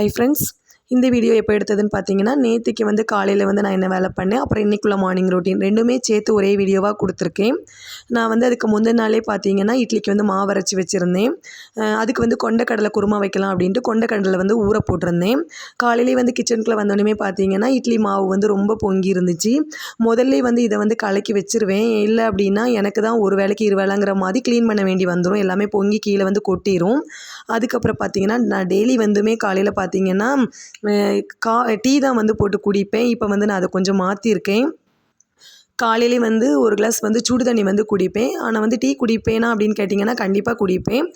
Hi friends இந்த video எப்போ எடுத்ததுன்னு பார்த்தீங்கன்னா நேற்றுக்கு வந்து காலையில் வந்து நான் என்ன வேலை பண்ணேன் அப்புறம் இன்றைக்குள்ள மார்னிங் ரொட்டீன் ரெண்டுமே சேர்த்து ஒரே வீடியோவாக கொடுத்துருக்கேன். நான் வந்து அதுக்கு முந்தின நாளே பார்த்தீங்கன்னா இட்லிக்கு வந்து மாவு அரைச்சி வச்சுருந்தேன். அதுக்கு வந்து கொண்டக்கடலை குருமா வைக்கலாம் அப்படின்ட்டு கொண்டக்கடலை வந்து ஊற போட்டிருந்தேன். காலையிலே வந்து கிச்சனுக்குள்ளே வந்தோடனே பார்த்தீங்கன்னா இட்லி மாவு வந்து ரொம்ப பொங்கி இருந்துச்சு. முதல்ல வந்து இதை வந்து கலக்கி வச்சிருவேன். இல்லை அப்படின்னா எனக்கு தான் ஒரு வேளைக்கு இரு வேலைங்கிற மாதிரி க்ளீன் பண்ண வேண்டி வந்துடும் எல்லாமே பொங்கி கீழே வந்து கொட்டிடும் அதுக்கப்புறம் பார்த்தீங்கன்னா நான் டெய்லி வந்துமே காலையில் பார்த்தீங்கன்னா கா டீ தான் வந்து போட்டு குடிப்பேன். இப்போ வந்து நான் அதை கொஞ்சம் மாற்றிருக்கேன் காலையிலே வந்து ஒரு கிளாஸ் வந்து சுடு தண்ணி வந்து குடிப்பேன். ஆனால் வந்து டீ குடிப்பேனா அப்படின்னு கேட்டிங்கன்னா கண்டிப்பாக குடிப்பேன்.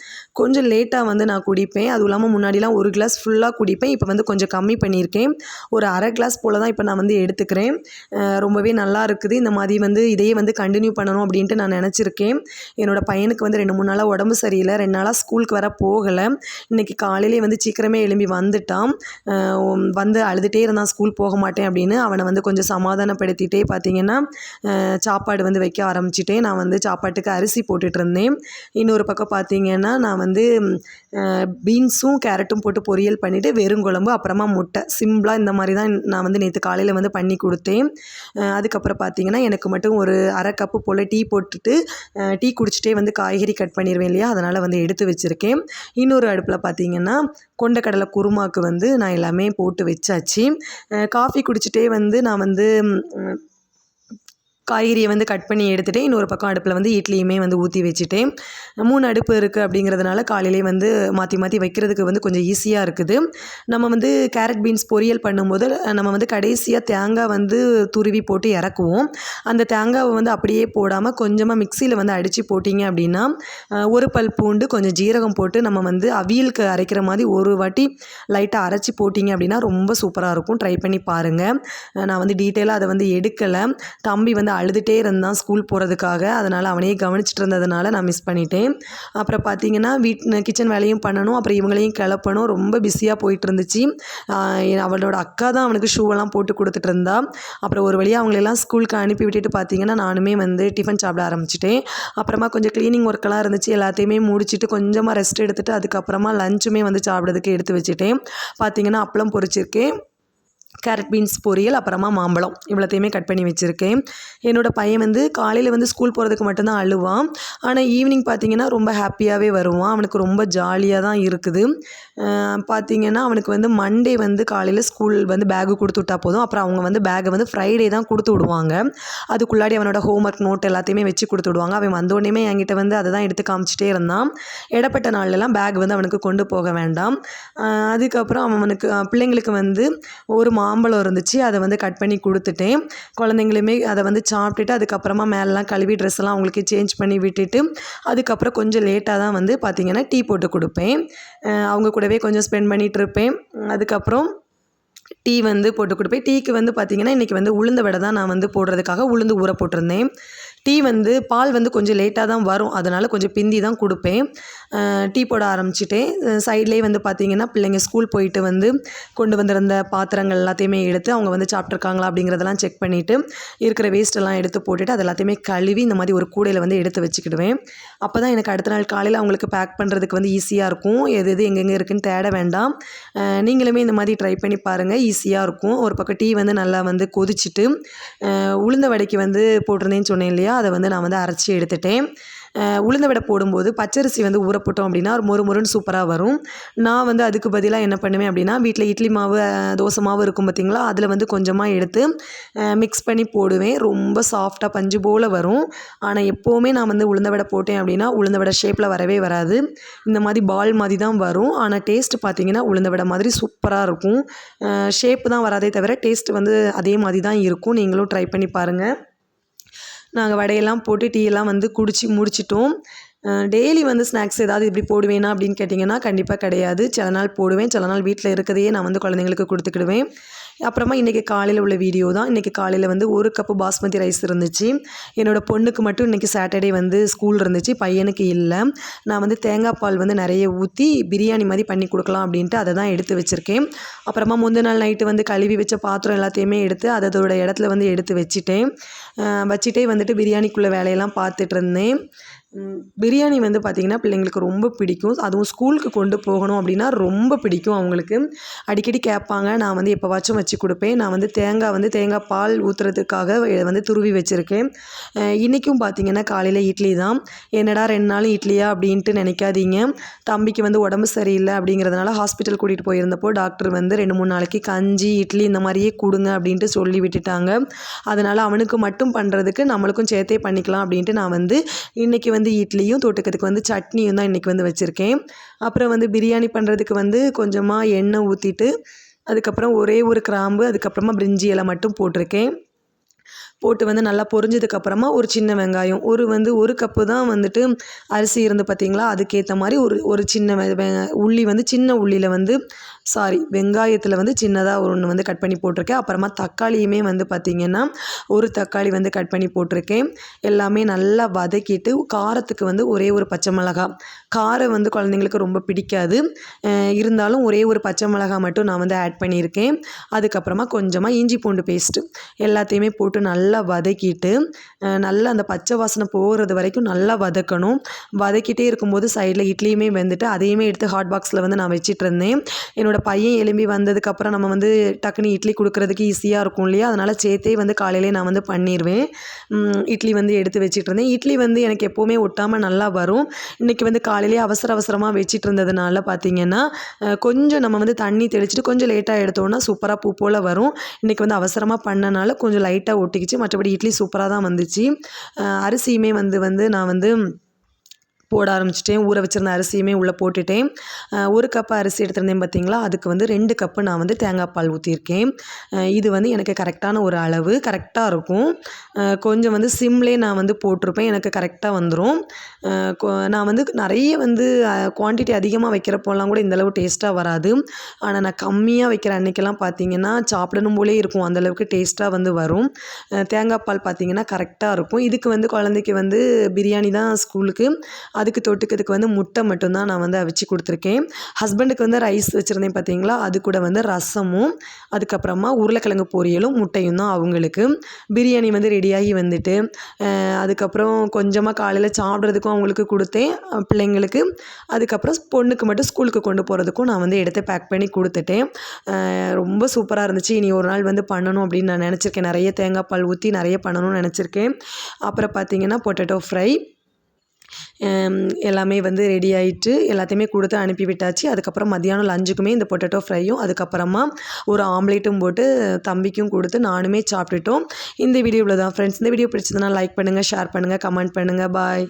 கொஞ்சம் லேட்டாக வந்து நான் குடிப்பேன். அதுவும் இல்லாமல் முன்னாடிலாம் ஒரு கிளாஸ் ஃபுல்லாக குடிப்பேன். இப்போ வந்து கொஞ்சம் கம்மி பண்ணியிருக்கேன். ஒரு அரை கிளாஸ் போல் தான் இப்போ நான் வந்து எடுத்துக்கிறேன். ரொம்பவே நல்லா இருக்குது. இந்த மாதிரி வந்து இதையே வந்து கண்டினியூ பண்ணணும் அப்படின்ட்டு நான் நினச்சிருக்கேன். என்னோடய பையனுக்கு வந்து ரெண்டு மூணு நாளாக உடம்பு சரியில்லை. ரெண்டு நாளாக ஸ்கூலுக்கு வர போகலை. இன்றைக்கி காலையிலே வந்து சீக்கிரமே எழும்பி வந்துட்டான். வந்து அழுதுகிட்டே இருந்தான். ஸ்கூல் போக மாட்டேன் அப்படின்னு அவனை வந்து கொஞ்சம் சமாதானப்படுத்திட்டே பார்த்தீங்கன்னா சாப்பாடு வந்து வைக்க ஆரம்பிச்சிட்டேன். நான் வந்து சாப்பாட்டுக்கு அரிசி போட்டுட்டு இருந்தேன் இன்னொரு பக்கம் பார்த்தீங்கன்னா நான் வந்து பீன்ஸும் கேரட்டும் போட்டு பொரியல் பண்ணிவிட்டு வெறும் குழம்பு அப்புறமா முட்டை. சிம்பிளாக இந்த மாதிரி தான் நான் வந்து நேற்று காலையில் வந்து பண்ணி கொடுத்தேன். அதுக்கப்புறம் பார்த்தீங்கன்னா எனக்கு மட்டும் ஒரு அரை கப்பு போல் டீ போட்டுட்டு டீ குடிச்சிட்டே வந்து காய்கறி கட் பண்ணிடுவேன் இல்லையா? அதனால் வந்து எடுத்து வச்சுருக்கேன். இன்னொரு அடுப்பில் பார்த்தீங்கன்னா கொண்டக்கடலை குருமாக்கு வந்து நான் எல்லாமே போட்டு வச்சாச்சு. காஃபி குடிச்சிட்டே வந்து நான் வந்து காய்கறியை வந்து கட் பண்ணி எடுத்துகிட்டு இன்னொரு பக்கம் அடுப்பில் வந்து இட்லியுமே வந்து ஊற்றி வச்சுட்டேன். மூணு அடுப்பு இருக்குது அப்படிங்கிறதுனால காலையிலே வந்து மாற்றி மாற்றி வைக்கிறதுக்கு வந்து கொஞ்சம் ஈஸியாக இருக்குது. நம்ம வந்து கேரட் பீன்ஸ் பொரியல் பண்ணும்போது நம்ம வந்து கடைசியாக தேங்காய் வந்து துருவி போட்டு இறக்குவோம். அந்த தேங்காவை வந்து அப்படியே போடாமல் கொஞ்சமாக மிக்சியில் வந்து அடித்து போட்டிங்க அப்படின்னா ஒரு பல் பூண்டு கொஞ்சம் ஜீரகம் போட்டு நம்ம வந்து அவியலுக்கு அரைக்கிற மாதிரி ஒரு வாட்டி லைட்டாக அரைச்சி போட்டிங்க அப்படின்னா ரொம்ப சூப்பராக இருக்கும். ட்ரை பண்ணி பாருங்கள் நான் வந்து டீட்டெயிலாக அதை வந்து எடுக்கலை. தம்பி வந்து அழுதுகிட்டே இருந்தான் ஸ்கூல் போகிறதுக்காக அதனால் அவனையே கவனிச்சிட்டு இருந்ததுனால நான் மிஸ் பண்ணிட்டேன். அப்புறம் பார்த்தீங்கன்னா வீட் கிச்சன் வேலையும் பண்ணணும் அப்புறம் இவங்களையும் கிளப்பணும். ரொம்ப பிஸியாக போயிட்டு இருந்துச்சு. அவளோட அக்கா தான் அவனுக்கு ஷூவெல்லாம் போட்டு கொடுத்துட்டு இருந்தா. அப்புறம் ஒரு வழியாக அவங்களெல்லாம் ஸ்கூலுக்கு அனுப்பி விட்டுட்டு பார்த்தீங்கன்னா நானுமே வந்து டிஃபன் சாப்பிட ஆரம்பிச்சிட்டேன். அப்புறமா கொஞ்சம் க்ளீனிங் ஒர்க்கெல்லாம் இருந்துச்சு. எல்லாத்தையுமே முடிச்சுட்டு கொஞ்சமாக ரெஸ்ட் எடுத்துகிட்டு அதுக்கப்புறமா லஞ்சுமே வந்து சாப்பிட்றதுக்கு எடுத்து வச்சுட்டேன். பார்த்தீங்கன்னா அப்பளம் பொறிச்சிருக்கேன் கேரட் பீன்ஸ் பொரியல் அப்புறமா மாம்பழம். இவ்வளோத்தையுமே கட் பண்ணி வச்சுருக்கேன். என்னோடய பையன் வந்து காலையில் வந்து ஸ்கூல் போகிறதுக்கு மட்டும்தான் அழுவான். ஆனால் ஈவினிங் பார்த்தீங்கன்னா ரொம்ப ஹாப்பியாகவே வருவான். அவனுக்கு ரொம்ப ஜாலியாக தான் இருக்குது. பார்த்தீங்கன்னா அவனுக்கு வந்து மண்டே வந்து காலையில் ஸ்கூல் வந்து பேகு கொடுத்து விட்டா போதும். அப்புறம் அவங்க வந்து பேகை வந்து ஃப்ரைடே தான் கொடுத்து விடுவாங்க. அதுக்குள்ளாடி அவனோட ஹோம் ஒர்க் நோட் எல்லாத்தையுமே வச்சு கொடுத்து விடுவாங்க. அவன் வந்தோடனே என்கிட்ட வந்து அதை தான் எடுத்து காமிச்சிட்டே இருந்தான். இடப்பட்ட நாள்லலாம் பேக் வந்து அவனுக்கு கொண்டு போக வேண்டாம். அதுக்கப்புறம் அவனுக்கு பிள்ளைங்களுக்கு வந்து ஒரு மா மாம்பழம் இருந்துச்சு அதை வந்து கட் பண்ணி கொடுத்துட்டேன். குழந்தைங்களுமே அதை வந்து சாப்பிட்டுட்டு அதுக்கப்புறமா மேலெலாம் கழுவி ட்ரெஸ் எல்லாம் அவங்களுக்கு சேஞ்ச் பண்ணி விட்டுட்டு அதுக்கப்புறம் கொஞ்சம் லேட்டாக தான் வந்து பார்த்திங்கன்னா டீ போட்டு கொடுப்பேன். அவங்க கூடவே கொஞ்சம் ஸ்பெண்ட் பண்ணிகிட்டு இருப்பேன். அதுக்கப்புறம் டீ வந்து போட்டு கொடுப்பேன். டீக்கு வந்து பார்த்திங்கன்னா இன்றைக்கி வந்து உளுந்த வடை தான் நான் வந்து போடுறதுக்காக உளுந்து ஊற போட்டிருந்தேன். டீ வந்து பால் வந்து கொஞ்சம் லேட்டாக தான் வரும். அதனால் கொஞ்சம் பிந்தி தான் கொடுப்பேன். டீ போட ஆரம்பிச்சிட்டேன். சைட்லேயே வந்து பார்த்திங்கன்னா பிள்ளைங்க ஸ்கூல் போயிட்டு வந்து கொண்டு வந்திருந்த பாத்திரங்கள் எல்லாத்தையுமே எடுத்து அவங்க வந்து சாப்பிட்ருக்காங்களா அப்படிங்கிறதெல்லாம் செக் பண்ணிவிட்டு இருக்கிற வேஸ்ட்டெல்லாம் எடுத்து போட்டுட்டு அது எல்லாத்தையுமே கழுவி இந்த மாதிரி ஒரு கூடையில் வந்து எடுத்து வச்சுக்கிடுவேன். அப்போ தான் எனக்கு அடுத்த நாள் காலையில் அவங்களுக்கு பேக் பண்ணுறதுக்கு வந்து ஈஸியாக இருக்கும். எது எது எங்கெங்கே இருக்குன்னு தேட வேண்டாம். நீங்களுமே இந்த மாதிரி ட்ரை பண்ணி பாருங்கள் ஈஸியாக இருக்கும். ஒரு பக்கம் டீ வந்து நல்லா வந்து கொதிச்சுட்டு உளுந்த வடைக்கு வந்து போட்டிருந்தேன்னு சொன்னேன் இல்லையா? அதை வந்து நான் வந்து அரைச்சி எடுத்துட்டேன். உளுந்த வடை போடும்போது பச்சரிசி வந்து ஊற போட்டோம் அப்படின்னா ஒரு மொறு மொறுன்னு சூப்பராக வரும். நான் வந்து அதுக்கு பதிலாக என்ன பண்ணுவேன் அப்படின்னா வீட்டில் இட்லி மாவு தோசை மாவு இருக்கும் பார்த்தீங்களா அதில் வந்து கொஞ்சமாக எடுத்து மிக்ஸ் பண்ணி போடுவேன். ரொம்ப சாஃப்டாக பஞ்சு போல் வரும். ஆனால் எப்போவுமே நான் வந்து உளுந்த வடை போட்டேன் அப்படின்னா உளுந்த வடை ஷேப்பில் வரவே வராது. இந்த மாதிரி பால் மாதிரி தான் வரும். ஆனால் டேஸ்ட் பார்த்தீங்கன்னா உளுந்த வடை மாதிரி சூப்பராக இருக்கும். ஷேப்பு தான் வராதே தவிர டேஸ்ட் வந்து அதே மாதிரி தான் இருக்கும். நீங்களும் ட்ரை பண்ணி பாருங்கள் நாங்கள் வடையெல்லாம் போட்டு டீயெல்லாம் வந்து குடிச்சு முடிச்சிட்டோம். டெய்லி வந்து ஸ்நாக்ஸ் ஏதாவது இப்படி போடுவேனா அப்படின்னு கேட்டிங்கன்னா கண்டிப்பாக கிடையாது. சில நாள் போடுவேன் சில நாள் வீட்டில் இருக்கதையே நான் வந்து குழந்தைங்களுக்கு கொடுத்துக்கிடுவேன். அப்புறமா இன்றைக்கி காலையில் உள்ள வீடியோ தான். இன்றைக்கி காலையில் வந்து ஒரு கப்பு பாஸ்மதி ரைஸ் இருந்துச்சு. என்னோடய பொண்ணுக்கு மட்டும் இன்றைக்கி சாட்டர்டே வந்து ஸ்கூல் இருந்துச்சு. பையனுக்கு இல்லை. நான் வந்து தேங்காய் பால் வந்து நிறைய ஊற்றி பிரியாணி மாதிரி பண்ணி கொடுக்கலாம் அப்படின்ட்டு அதை தான் எடுத்து வச்சுருக்கேன். அப்புறமா முந்தின நாள் நைட்டு வந்து கழுவி வச்ச பாத்திரம் எல்லாத்தையுமே எடுத்து அதோட இடத்துல வந்து எடுத்து வச்சுட்டேன். வச்சுட்டே வந்துட்டு பிரியாணிக்குள்ளே வேலையெல்லாம் பார்த்துட்டு இருந்தேன். பிரியாணி வந்து பார்த்திங்கன்னா பிள்ளைங்களுக்கு ரொம்ப பிடிக்கும். அதுவும் ஸ்கூலுக்கு கொண்டு போகணும் அப்படின்னா ரொம்ப பிடிக்கும் அவங்களுக்கு. அடிக்கடி கேட்பாங்க நான் வந்து எப்போவாச்சும் வச்சு கொடுப்பேன். நான் வந்து தேங்காய் வந்து தேங்காய் பால் ஊற்றுறதுக்காக வந்து துருவி வச்சுருக்கேன். இன்றைக்கும் பார்த்திங்கன்னா காலையில் இட்லி தான். என்னடா ரெண்டு நாள் இட்லியா அப்படின்ட்டு நினைக்காதீங்க. தம்பிக்கு வந்து உடம்பு சரியில்லை அப்படிங்கிறதுனால ஹாஸ்பிட்டல் கூட்டிகிட்டு போயிருந்தப்போ டாக்டர் வந்து ரெண்டு மூணு நாளைக்கு கஞ்சி இட்லி இந்த மாதிரியே கொடுங்க அப்படின்ட்டு சொல்லி விட்டுட்டாங்க. அதனால் அவனுக்கு மட்டும் பண்ணுறதுக்கு நம்மளுக்கும் சேர்த்தே பண்ணிக்கலாம் அப்படின்ட்டு நான் வந்து இன்றைக்கி வந்து வந்து இட்லியும் தொட்டுக்கிறதுக்கு வந்து சட்னியும் தான் இன்றைக்கி வந்து வச்சுருக்கேன். அப்புறம் வந்து பிரியாணி பண்ணுறதுக்கு வந்து கொஞ்சமாக எண்ணெய் ஊற்றிட்டு அதுக்கப்புறம் ஒரே ஒரு கிராம்பு அதுக்கப்புறமா பிரிஞ்சி இலை மட்டும் போட்டிருக்கேன். போட்டு வந்து நல்லா பொரிஞ்சதுக்கப்புறமா ஒரு சின்ன வெங்காயம் ஒரு வந்து ஒரு கப்பு தான் வந்துட்டு அரிசி இருந்து பார்த்தீங்களா அதுக்கேற்ற மாதிரி ஒரு ஒரு சின்ன வெ உள்ளி வந்து சின்ன உள்ளியில் வந்து சாரி வெங்காயத்தில் வந்து சின்னதாக ஒன்று வந்து கட் பண்ணி போட்டிருக்கேன். அப்புறமா தக்காளியுமே வந்து பார்த்திங்கன்னா ஒரு தக்காளி வந்து கட் பண்ணி போட்டிருக்கேன். எல்லாமே நல்லா வதக்கிட்டு காரத்துக்கு வந்து ஒரே ஒரு பச்சை மிளகா. காரம் வந்து குழந்தைங்களுக்கு ரொம்ப பிடிக்காது. இருந்தாலும் ஒரே ஒரு பச்சை மிளகா மட்டும் நான் வந்து ஆட் பண்ணியிருக்கேன். அதுக்கப்புறமா கொஞ்சமாக இஞ்சி பூண்டு பேஸ்ட்டு எல்லாத்தையுமே போட்டு நல்லா வதக்கிட்டு நல்லா அந்த பச்சை வாசனை போகிறது வரைக்கும் நல்லா வதக்கணும். வதக்கிட்டே இருக்கும்போது சைடில் இட்லியுமே வெந்துட்டு அதையுமே எடுத்து ஹாட் பாக்ஸில் வந்து நான் வச்சிட்டு இருந்தேன். என்னோட பையன் எலும்பி வந்ததுக்கப்புறம் நம்ம வந்து டக்குனு இட்லி கொடுக்குறதுக்கு ஈஸியாக இருக்கும் இல்லையா? அதனால் சேர்த்தே வந்து காலையிலே நான் வந்து பண்ணிடுவேன் இட்லி வந்து எடுத்து வச்சிட்டு இருந்தேன் இட்லி வந்து எனக்கு எப்போவுமே ஒட்டாமல் நல்லா வரும். இன்றைக்கி வந்து காலையிலே அவசர அவசரமாக வச்சிட்டு இருந்ததுனால பார்த்தீங்கன்னா கொஞ்சம் நம்ம வந்து தண்ணி தெளிச்சிட்டு கொஞ்சம் லேட்டாக எடுத்தோம்னா சூப்பராக பூ போல் வரும். இன்றைக்கி வந்து அவசரமாக பண்ணனால கொஞ்சம் லைட்டாக ஒட்டிக்கிச்சு. மற்றபடி இட்லி சூப்பராக தான் வந்துச்சு. அரிசியுமே வந்து வந்து நான் வந்து போட ஆரம்பிச்சிட்டேன். ஊற வச்சிருந்த அரிசியுமே உள்ளே போட்டுட்டேன். ஒரு கப் அரிசி எடுத்திருந்தேன் பார்த்தீங்களா அதுக்கு வந்து ரெண்டு கப்பு நான் வந்து தேங்காய் பால் ஊற்றிருக்கேன் இது வந்து எனக்கு கரெக்டான ஒரு அளவு கரெக்டாக இருக்கும். கொஞ்சம் வந்து சிம்லே நான் வந்து போட்டிருப்பேன். எனக்கு கரெக்டாக வந்துடும் நான் வந்து நிறைய வந்து குவான்டிட்டி அதிகமாக வைக்கிறப்போலாம் கூட இந்தளவு டேஸ்ட்டாக வராது. ஆனால் நான் கம்மியாக வைக்கிற அன்னைக்கெல்லாம் பார்த்தீங்கன்னா சாப்பிடணும் போலே இருக்கும். அந்தளவுக்கு டேஸ்ட்டாக வந்து வரும். தேங்காய் பால் பார்த்தீங்கன்னா கரெக்டாக இருக்கும். இதுக்கு வந்து குழந்தைக்கு வந்து பிரியாணி தான் ஸ்கூலுக்கு அதுக்கு தொட்டுக்கிறதுக்கு வந்து முட்டை மட்டும்தான் நான் வந்து அவிச்சு கொடுத்துருக்கேன். ஹஸ்பண்டுக்கு வந்து ரைஸ் வச்சுருந்தேன் பார்த்தீங்களா அது கூட வந்து ரசமும் அதுக்கப்புறமா உருளைக்கிழங்கு பொரியலும் முட்டையும் தான் அவங்களுக்கு. பிரியாணி வந்து ரெடியாகி வந்துட்டு அதுக்கப்புறம் கொஞ்சமாக காலையில் சாப்பிட்றதுக்கும் அவங்களுக்கு கொடுத்தேன் பிள்ளைங்களுக்கு. அதுக்கப்புறம் பொண்ணுக்கு மட்டும் ஸ்கூலுக்கு கொண்டு போகிறதுக்கும் நான் வந்து எடுத்து பேக் பண்ணி கொடுத்துட்டேன். ரொம்ப சூப்பராக இருந்துச்சு. இனி ஒரு நாள் வந்து பண்ணணும் அப்படின்னு நான் நினச்சிருக்கேன். நிறைய தேங்காய் பால் ஊற்றி நிறைய பண்ணணும்னு நினச்சிருக்கேன். அப்புறம் பார்த்தீங்கன்னா பொட்டேட்டோ ஃப்ரை எல்லாமே வந்து ரெடி ஆகிட்டு எல்லாத்தையுமே கொடுத்து அனுப்பி விட்டாச்சு. அதுக்கப்புறம் மத்தியானம் லஞ்சுக்குமே இந்த பொட்டேட்டோ ஃப்ரையும் அதுக்கப்புறமா ஒரு ஆம்லேட்டும் போட்டு தம்பிக்கும் கொடுத்து நானுமே சாப்பிட்டுட்டோம். இந்த வீடியோவில் தான் ஃப்ரெண்ட்ஸ் இந்த வீடியோ பிடிச்சதுன்னா லைக் பண்ணுங்கள் ஷேர் பண்ணுங்கள் கமெண்ட் பண்ணுங்கள் பாய்